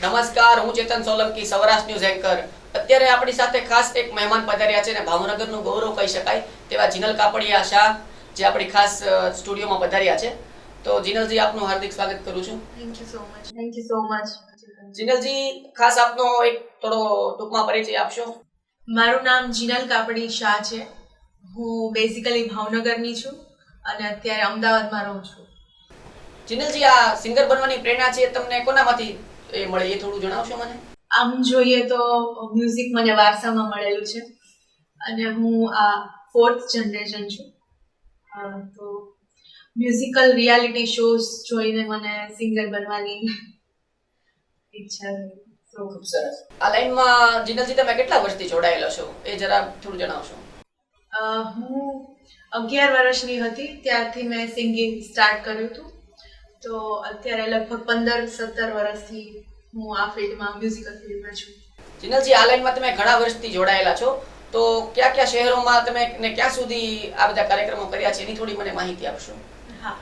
નમસ્કાર હું Chetan Solanki Saurashtra news anchor. અત્યારે આપણી સાથે ખાસ એક મહેમાન પધાર્યા છે અને ભાવનગરનું ગૌરવ કહી શકાય તેવા જીનલ કાપડિયા શાહ જે આપણી ખાસ સ્ટુડિયોમાં પધાર્યા છે. તો જીનલજી આપનું હાર્દિક સ્વાગત કરું છું. Thank you so much thank you so much જીનલજી ખાસ આપનો એક થોડો ટૂંકમાં પરિચય આપશો. મારું નામ જીનલ કાપડી શાહ છે. હું બેઝિકલી ભાવનગરની છું અને અત્યારે અમદાવાદમાં રહું છું. જીનલજી આ સિંગર બનવાની પ્રેરણા છે તમને કોનામાંથી એ મળે એ થોડું જણાવશો મને? આમ જોઈએ તો મ્યુઝિક મને વારસામાં મળેલું છે. અને હું આ ફોર્થ જનરેશન છું. તો મ્યુઝિકલ રિયાલિટી શોઝ જોઈને મને સિંગર બનવાની ઈચ્છા તો ખૂબ સરસ. આ લાઈનમાં જીનલજી તમે કેટલા વર્ષથી જોડાયેલા છો? એ જરા થોડું જણાવશો. હું અગિયાર વર્ષની હતી ત્યારથી મેં સિંગિંગ સ્ટાર્ટ કર્યું હતું. તો અત્યારે લગભગ પંદર સત્તર વર્ષથી હું આ ફિલ્ડમાં મ્યુઝિકલ ફિલ્ડમાં છું. જીનલજી આ લાઈનમાં તમે ઘણા વર્ષથી જોડાયેલા છો. તો કયા કયા શહેરોમાં તમે ને ક્યાં સુધી આ બધા કાર્યક્રમો કર્યા છે એની થોડી મને માહિતી આપશો. હા.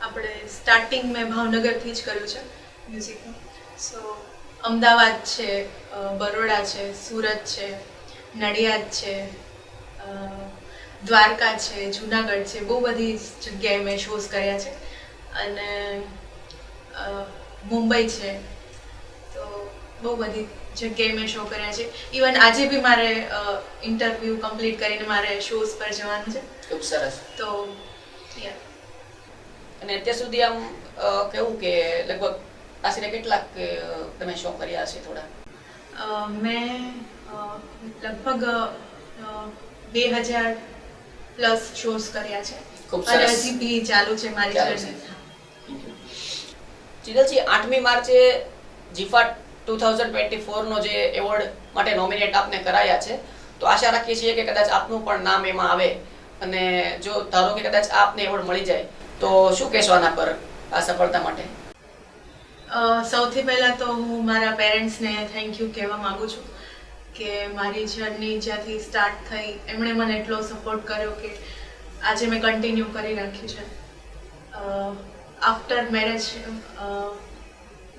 આપણે સ્ટાર્ટિંગ મેં ભાવનગરથી જ કર્યું છે મ્યુઝિકનું સો અમદાવાદ છે બરોડા છે સુરત છે નડિયાદ છે દ્વારકા છે જુનાગઢ છે બહુ બધી જગ્યાએ મેં શોઝ કર્યા છે. અને મુંબઈ છે. તો બહુ બધી જગ્યાએ મેં શો કર્યા છે. ઇવન આજે બી મારે ઇન્ટરવ્યૂ કમ્પ્લીટ કરીને મારે શોઝ પર જવાનું છે. ખૂબ સરસ. તો અને અત્યાર સુધી આમ કેવું કે લગભગ આશરે કેટલાક તમે શો કર્યા છે થોડા? મેં લગભગ બે હજાર પ્લસ શોઝ કર્યા છે. ખૂબ સરસ. હજી બી ચાલુ છે મારી જર્ની જીનલજી આઠમી માર્ચે જીફા ટુ થાઉઝન્ડ ટ્વેન્ટી ફોરનો જે એવોર્ડ માટે નોમિનેટ આપને કરાયા છે, તો આશા રાખીએ છીએ કે કદાચ આપનું પણ નામ એમાં આવે અને જો ધારો કે કદાચ આપને એવોર્ડ મળી જાય, તો શું કહેશો આના પર આ સફળતા માટે? સૌથી પહેલાં તો હું મારા પેરેન્ટ્સને થેન્ક યુ કહેવા માંગુ છું કે મારી જર્ની જ્યાંથી સ્ટાર્ટ થઈ, એમણે મને એટલો સપોર્ટ કર્યો કે આજે મેં કન્ટિન્યુ કરી રાખ્યું છે. આફ્ટર મેરેજ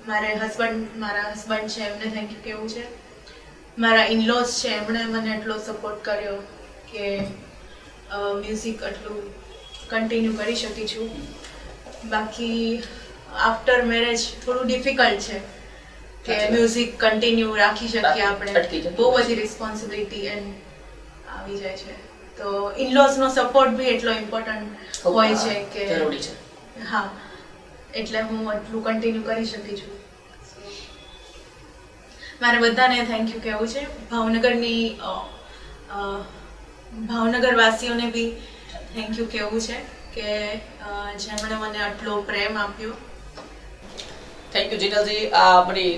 મારે હસબન્ડ મારા હસબન્ડ છે એમને થેન્ક યુ કેવું છે. મારા ઇનલોઝ છે એમણે મને એટલો સપોર્ટ કર્યો કે મ્યુઝિક આટલું કન્ટિન્યુ કરી શકી છું. બાકી આફ્ટર મેરેજ થોડું ડિફિકલ્ટ છે કે મ્યુઝિક કન્ટિન્યુ રાખી શકીએ આપણે. બહુ બધી રિસ્પોન્સિબિલિટી એન્ડ આવી જાય છે. તો ઇનલોઝનો સપોર્ટ બી એટલો ઇમ્પોર્ટન્ટ હોય છે કે જરૂરી છે. હા. એટલે હું આટલું કન્ટિન્યુ કરી શકી છું. મારે બધાને થેન્ક યુ કહેવું છે. ભાવનગરની ભાવનગર વાસીઓને બી થેન્ક યુ કહેવું છે કે જેમણે મને આટલો પ્રેમ આપ્યો. થેન્ક યુ જીનલજી આ આપણી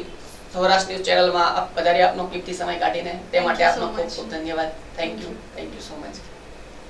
સૌરાષ્ટ્ર ન્યૂઝ ચેનલમાં આપ પધારી આપનો કિંમતી સમય કાઢીને તે માટે આપનો ખૂબ ખૂબ ધન્યવાદ. Thank you thank you so much